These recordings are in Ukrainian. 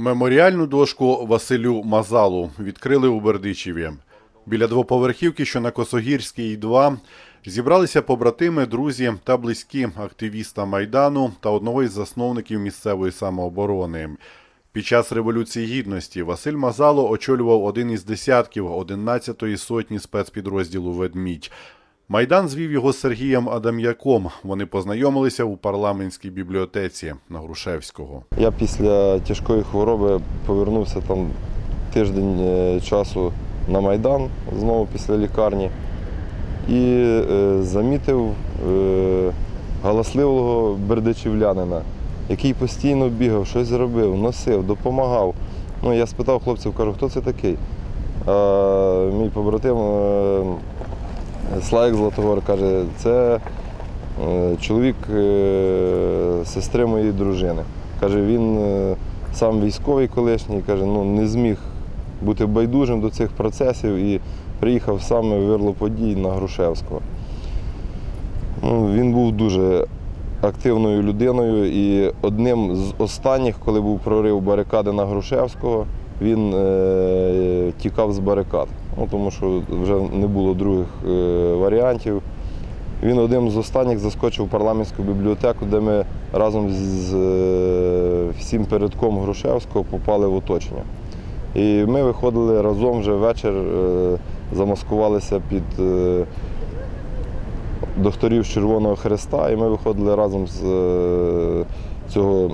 Меморіальну дошку Василю Мазалу відкрили у Бердичеві. Біля двоповерхівки, що на Косогірській 2, зібралися побратими, друзі та близькі активіста Майдану та одного із засновників місцевої самооборони. Під час Революції Гідності Василь Мазало очолював один із десятків 11-ї сотні спецпідрозділу Ведмідь. Майдан звів його з Сергієм Адам'яком. Вони познайомилися у парламентській бібліотеці на Грушевського. Я після тяжкої хвороби повернувся там тиждень е, часу на Майдан, знову після лікарні, і е, замітив е, галасливого бердичівлянина, який постійно бігав, щось робив, носив, допомагав. Ну, я спитав хлопців, кажу, хто це такий? А мій побратим Славік Златогор каже, це е, чоловік е, сестри моєї дружини. Каже, він е, сам військовий колишній, каже, ну не зміг бути байдужим до цих процесів і приїхав саме в вирло подій на Грушевського. Ну, він був дуже активною людиною і одним з останніх, коли був прорив барикади на Грушевського, він е, тікав з барикад, ну, тому що вже не було других е, варіантів. Він одним з останніх заскочив в парламентську бібліотеку, де ми разом з е, всім передком Грушевського попали в оточення. І ми виходили разом вже вечір, е, замаскувалися під докторів Червоного Хреста, і ми виходили разом з цього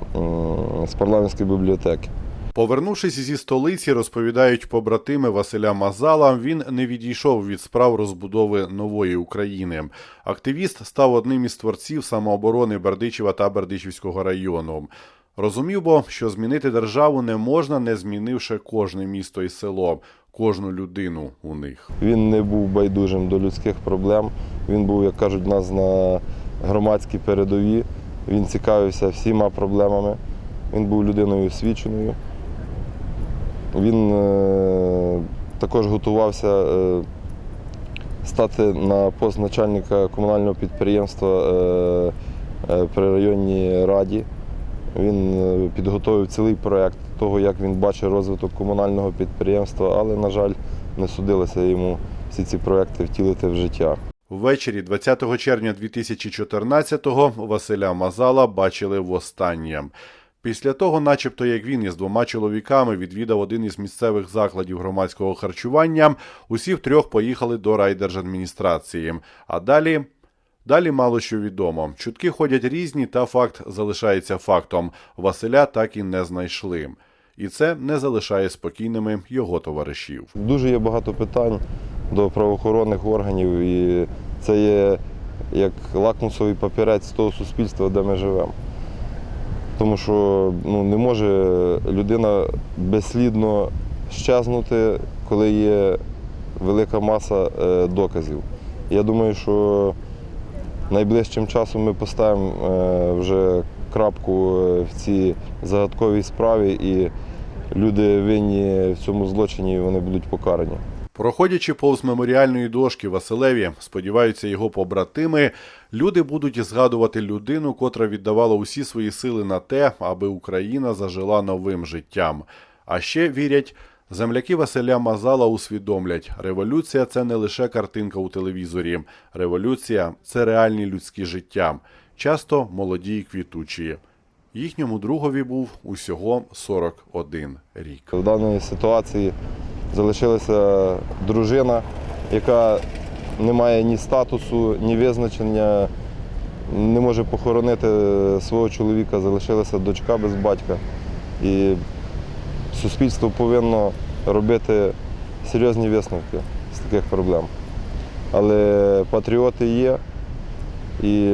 з парламентської бібліотеки. Повернувшись зі столиці, розповідають побратими Василя Мазала, він не відійшов від справ розбудови нової України. Активіст став одним із творців самооборони Бердичева та Бердичівського району. Розумів бо, що змінити державу не можна, не змінивши кожне місто і село, кожну людину у них. Він не був байдужим до людських проблем. Він був, як кажуть, нас на громадській передовій. Він цікавився всіма проблемами. Він був людиною освіченою. Він е, також готувався е, стати на пост начальника комунального підприємства е, при районній раді. Він підготовив цілий проєкт того, як він бачить розвиток комунального підприємства, але, на жаль, не судилося йому всі ці проекти втілити в життя. Ввечері 20 червня 2014-го Василя Мазала бачили востаннє. Після того, начебто, як він із двома чоловіками відвідав один із місцевих закладів громадського харчування, усі втрьох поїхали до райдержадміністрації. А далі. Далі мало що відомо. Чутки ходять різні, та факт залишається фактом. Василя так і не знайшли. І це не залишає спокійними його товаришів. Дуже є багато питань до правоохоронних органів, і це є як лакмусовий папірець того суспільства, де ми живемо. Тому що ну, не може людина безслідно щезнути, коли є велика маса е, доказів. Я думаю, що найближчим часом ми поставимо е, вже крапку е, в цій загадковій справі, і люди винні в цьому злочині вони будуть покарані. Проходячи повз меморіальної дошки Василеві, сподіваються його побратими, люди будуть згадувати людину, котра віддавала усі свої сили на те, аби Україна зажила новим життям. А ще вірять, земляки Василя Мазала усвідомлять, революція це не лише картинка у телевізорі. Революція це реальні людські життя, часто молоді і квітучі. Їхньому другові був усього 41 рік. В даній ситуації залишилася дружина, яка не має ні статусу, ні визначення, не може похоронити свого чоловіка, залишилася дочка без батька. І суспільство повинно робити серйозні висновки з таких проблем. Але патріоти є, і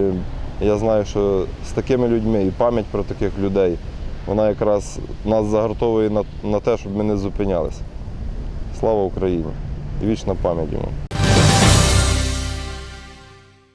я знаю, що з такими людьми і пам'ять про таких людей, вона якраз нас загартовує на, на те, щоб ми не зупинялися. Слава Україні! Вічна пам'ять йому.